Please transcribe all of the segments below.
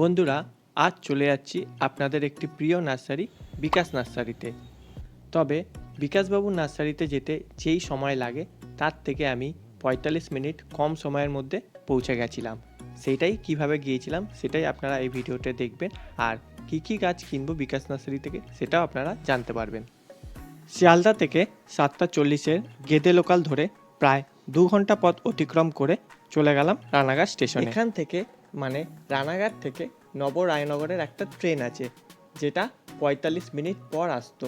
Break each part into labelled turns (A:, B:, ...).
A: বন্ধুরা, আজ চলে যাচ্ছি আপনাদের একটি প্রিয় নার্সারি, বিকাশ নার্সারিতে। তবে বিকাশবাবু নার্সারিতে যেতে যেই সময় লাগে, তার থেকে আমি পঁয়তাল্লিশ মিনিট কম সময়ের মধ্যে পৌঁছে গেছিলাম। সেটাই কীভাবে গিয়েছিলাম, সেটাই আপনারা এই ভিডিওতে দেখবেন, আর কী কী গাছ কিনবো বিকাশ নার্সারি থেকে, সেটাও আপনারা জানতে পারবেন। শিয়ালদা থেকে সাতটা চল্লিশের গেদে লোকাল ধরে প্রায় দু ঘণ্টা পথ অতিক্রম করে চলে গেলাম রানাঘাট স্টেশন। এখান থেকে মানে রানাঘাট থেকে নবরায়নগরের একটা ট্রেন আছে, যেটা পঁয়তাল্লিশ মিনিট পর আসতো।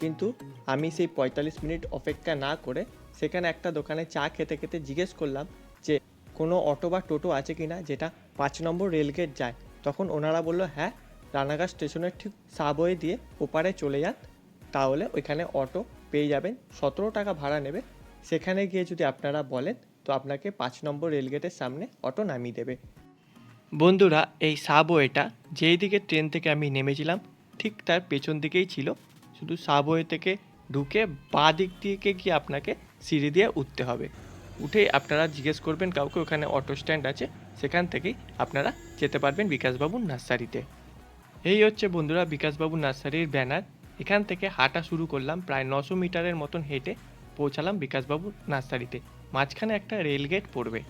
A: কিন্তু আমি সেই পঁয়তাল্লিশ মিনিট অপেক্ষা না করে সেখানে একটা দোকানে চা খেতে খেতে জিজ্ঞেস করলাম যে, কোনো অটো বা টোটো আছে কি না যেটা পাঁচ নম্বর রেলগেট যায়? তখন ওনারা বলল হ্যাঁ রানাঘাট স্টেশনের ঠিক সাবওয়ে দিয়ে ওপারে চলে যান, তাহলে ওইখানে অটো পেয়ে যাবেন, সতেরো টাকা ভাড়া নেবে। সেখানে গিয়ে যদি আপনারা বলেন, তো আপনাকে পাঁচ নম্বর রেলগেটের সামনে অটো নামিয়ে দেবে। বন্ধুরা, এই সাবওয়েটা যেই দিকে ট্রেন থেকে আমি নেমেছিলাম, ঠিক তার পেছন দিকেই ছিল। শুধু সাবওয়ে থেকে ঢুকে বাঁ দিক দিকে গিয়ে আপনাকে সিঁড়ি দিয়ে উঠতে হবে। উঠে আপনারা জিজ্ঞেস করবেন কাউকে, ওখানে অটো স্ট্যান্ড আছে, সেখান থেকেই আপনারা যেতে পারবেন বিকাশবাবুর নার্সারিতে। এই হচ্ছে বন্ধুরা বিকাশবাবু নার্সারির ব্যানার। এখান থেকে হাঁটা শুরু করলাম, প্রায় নশো মিটারের মতন হেঁটে পৌঁছালাম বিকাশবাবু নার্সারিতে। মাঝখানে একটা রেলগেট পড়বে।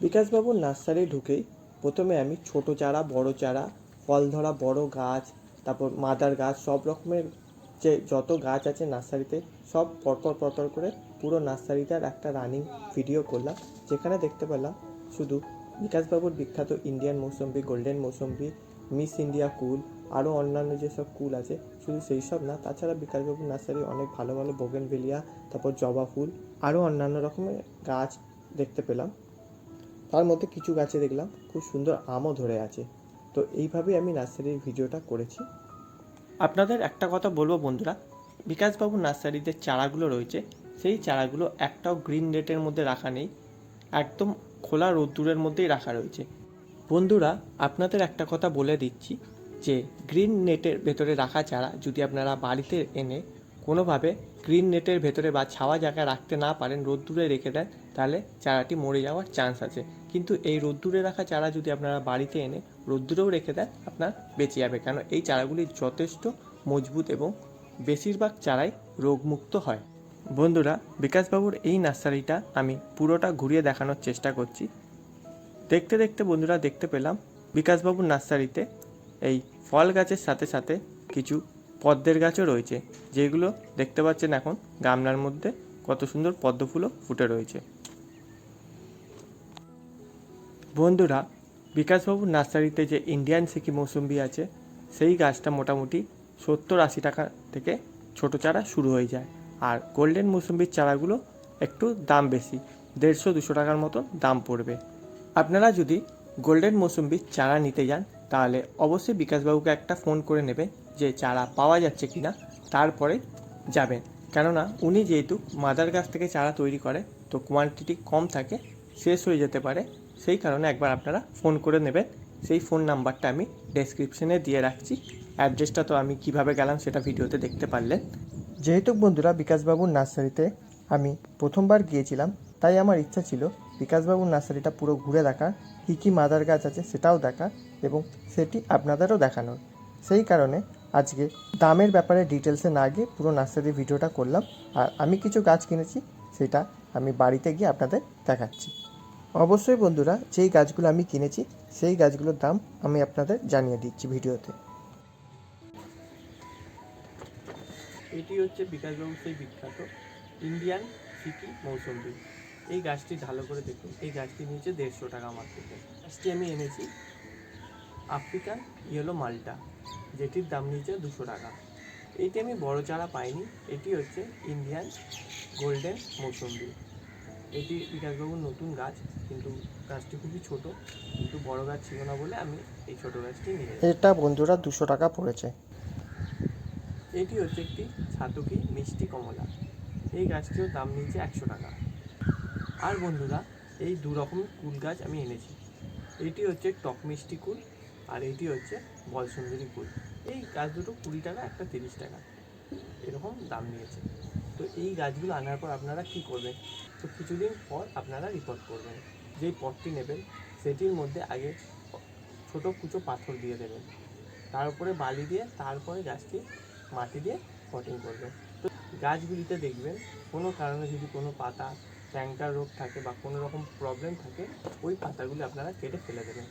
A: বিকাশবাবুর নার্সারি ঢুকেই প্রথমে আমি ছোট চারা, বড় চারা ফল ধরা বড় গাছ, তারপর মাদার গাছ, সব রকমের যে যত গাছ আছে নার্সারিতে, সব পরপর পরপর করে পুরো নার্সারিটার একটা রানিং ভিডিও করলাম, যেখানে দেখতে পেলাম শুধু বিকাশবাবুর বিখ্যাত ইন্ডিয়ান মৌসম্বি, গোল্ডেন মৌসম্বি, মিস ইন্ডিয়া কুল, আরও অন্যান্য যেসব কুল আছে, শুধু সেই সব না, তাছাড়া বিকাশবাবুর নার্সারি অনেক ভালো ভালো বোগেনভেলিয়া, তারপর জবা ফুল, আরও অন্যান্য রকমের গাছ দেখতে পেলাম। তার মধ্যে কিছু গাছে দেখলাম, খুব সুন্দর আমও ধরে আছে। তো এইভাবেই আমি নার্সারির ভিডিওটা করেছি। আপনাদের একটা কথা বলব বন্ধুরা, বিকাশবাবু নার্সারিতে চারাগুলো রয়েছে, সেই চারাগুলো একটাও গ্রিন নেটের মধ্যে রাখা নেই, একদম খোলা রোদ্দুরের মধ্যেই রাখা রয়েছে। বন্ধুরা, আপনাদের একটা কথা বলে দিচ্ছি যে, গ্রিন নেটের ভেতরে রাখা চারা যদি আপনারা বাড়িতে এনে কোনোভাবে গ্রিন নেটের ভেতরে বা ছাওয়া জায়গায় রাখতে না পারেন, রোদ্দুরে রেখে দেন, তাহলে চারাটি মরে যাওয়ার চান্স আছে। কিন্তু এই রোদ্দুরে রাখা চারা যদি আপনারা বাড়িতে এনে রোদ্দুরেও রেখে দেন, আপনার বেঁচে যাবে। কারণ এই চারাগুলি যথেষ্ট মজবুত এবং বেশিরভাগ চারাই রোগমুক্ত হয়। বন্ধুরা, বিকাশবাবুর এই নার্সারিটা আমি পুরোটা ঘুরিয়ে দেখানোর চেষ্টা করছি। দেখতে দেখতে বন্ধুরা দেখতে পেলাম বিকাশবাবুর নার্সারিতে এই ফল গাছের সাথে সাথে কিছু পদ্মের গাছও রয়েছে, যেগুলো দেখতে পাচ্ছেন এখন গামলার মধ্যে কত সুন্দর পদ্ম ফুলও ফুটে রয়েছে। বন্ধুরা বিকাশবাবুর নার্সারিতে যে ইন্ডিয়ান সিকি মৌসুম্বি আছে, সেই গাছটা মোটামুটি সত্তর আশি টাকা থেকে ছোট চারা শুরু হয়ে যায়। আর গোল্ডেন মৌসুম্বির চারাগুলো একটু দাম বেশি, দেড়শো দুশো টাকার মতো দাম পড়বে। আপনারা যদি গোল্ডেন মৌসুম্বির চারা নিতে যান তাহলে অবশ্যই বিকাশবাবুকে একটা ফোন করে নেবে যে চারা পাওয়া যাচ্ছে কি না তারপরে যাবেন কেননা উনি যেহেতু মাদার গাছ থেকে চারা তৈরি করে, তো কোয়ান্টিটি কম থাকে, শেষ হয়ে যেতে পারে। সেই কারণে একবার আপনারা ফোন করে নেবেন। সেই ফোন নাম্বারটা আমি ডেসক্রিপশনে দিয়ে রাখছি। অ্যাড্রেসটা তো আমি কীভাবে গেলাম সেটা ভিডিওতে দেখতে পারলেন। যেহেতু বন্ধুরা, বিকাশবাবুর নার্সারিতে আমি প্রথমবার গিয়েছিলাম তাই আমার ইচ্ছা ছিল, বিকাশবাবুর নার্সারিটা পুরো ঘুরে দেখার কী কী মাদার গাছ আছে সেটাও দেখা এবং সেটি আপনাদেরও দেখানোর। সেই কারণে আজকে দামের ব্যাপারে ডিটেলসে না গিয়ে পুরো নার্সারির ভিডিওটা করলাম আর আমি কিছু গাছ কিনেছি, সেটা আমি বাড়িতে গিয়ে আপনাদের দেখাচ্ছি। অবশ্যই বন্ধুরা, যেই গাছগুলো আমি কিনেছি, সেই গাছগুলোর দাম আমি আপনাদের জানিয়ে দিচ্ছি ভিডিওতে। এটি হচ্ছে বিকাশবাবু সেই বিখ্যাত ইন্ডিয়ান সিকি মৌসুম্বি এই গাছটি ভালো করে দেখুন। এই গাছটি নিচে দেড়শো টাকা থেকে গাছটি আমি এনেছি আফ্রিকান ইয়েলো মালটা যেটির দাম নিচে দুশো টাকা। এইটি আমি বড় চারা পাইনি এটি হচ্ছে ইন্ডিয়ান গোল্ডেন মৌসুম্বি। এটি বিকাশবাবুর নতুন গাছ কিন্তু গাছটি খুবই ছোট কিন্তু বড় গাছ ছিল না বলে আমি এই ছোট গাছটি নিয়ে এটা বন্ধুরা দুশো টাকা পড়েছে। এটি হচ্ছে একটি ছাতুকি মিষ্টি কমলা। এই গাছটির দাম নিচে একশো টাকা। আর বন্ধুরা, এই দু রকম কুল গাছ আমি এনেছি। এটি হচ্ছে টক মিষ্টি কুল আর এটি হচ্ছে বলসুন্দরী কুল। এই গাছ দুটো কুড়ি টাকা, একটা তিরিশ টাকা। এরকম দাম নিয়েছে। তো এই গাছগুলো আনার পর আপনারা কী করবেন? তো কিছুদিন পর আপনারা রিপোর্ট করবেন। যেই পটটি নেবেন, সেটির মধ্যে আগে ছোট কুচো পাথর দিয়ে দেবেন। তার উপরে বালি দিয়ে, তারপরে গাছটি মাটি দিয়ে পটিং করবেন। তো গাছগুলিতে দেখবেন, কোনো কারণে যদি কোনো পাতা ক্যাঙ্কার রোগ থাকে বা কোনো রকম প্রবলেম থাকে, ওই পাতাগুলি আপনারা কেটে ফেলে দেবেন।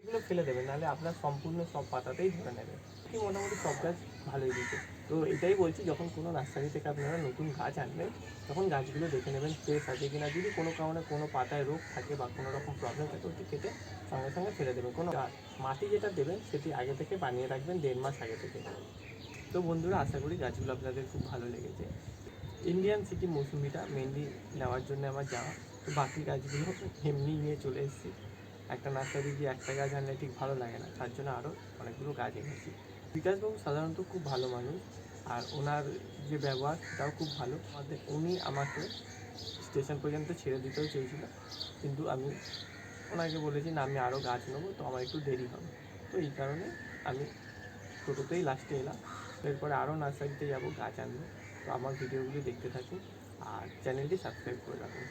A: এগুলো ফেলে দেবেন, নাহলে আপনার সম্পূর্ণ সব পাতাতেই ধরে নেবে। কি মোটামুটি সব গাছ ভালোই দিচ্ছে তো এটাই বলছি, যখন কোনো নার্সারি থেকে আপনারা নতুন গাছ আনবেন, তখন গাছগুলো দেখে নেবেন ফ্রেশ আছে কিনা। যদি কোনো কারণে কোনো পাতায় রোগ থাকে বা কোনো রকম প্রবলেম থাকে, ওটি কেটে সঙ্গে সঙ্গে ফেলে দেবেন। কোনো মাটি যেটা দেবেন, সেটি আগে থেকে বানিয়ে রাখবেন দেড় মাস আগে থেকে। তো বন্ধুরা, আশা করি গাছগুলো আপনাদের খুব ভালো লেগেছে। ইন্ডিয়ান সিটি মৌসুমিটা মেনলি নেওয়ার জন্য আমার যাওয়া। তো বাকি গাছগুলো এমনি নিয়ে চলে এসেছি। একটা নার্সারি গিয়ে একটা গাছ আনলে ঠিক ভালো লাগে না, তার জন্য আরও অনেকগুলো গাছ এনেছি। বিকাশবাবু সাধারণত খুব ভালো মানুষ, আর ওনার যে ব্যবহার সেটাও খুব ভালো। আমাদের, উনি আমাকে স্টেশন পর্যন্ত ছেড়ে দিতেও চেয়েছিল, কিন্তু আমি ওনাকে বলেছি, না, আমি আরও গাছ নেব, তো আমার একটু দেরি হবে। তো এই কারণে আমি টোটোতেই লাস্টে এলাম। এরপরে আরও নার্সারিতে যাব গাছ আনব। তো আমার ভিডিওগুলি দেখতে থাকুন আর চ্যানেলটি সাবস্ক্রাইব করে রাখুন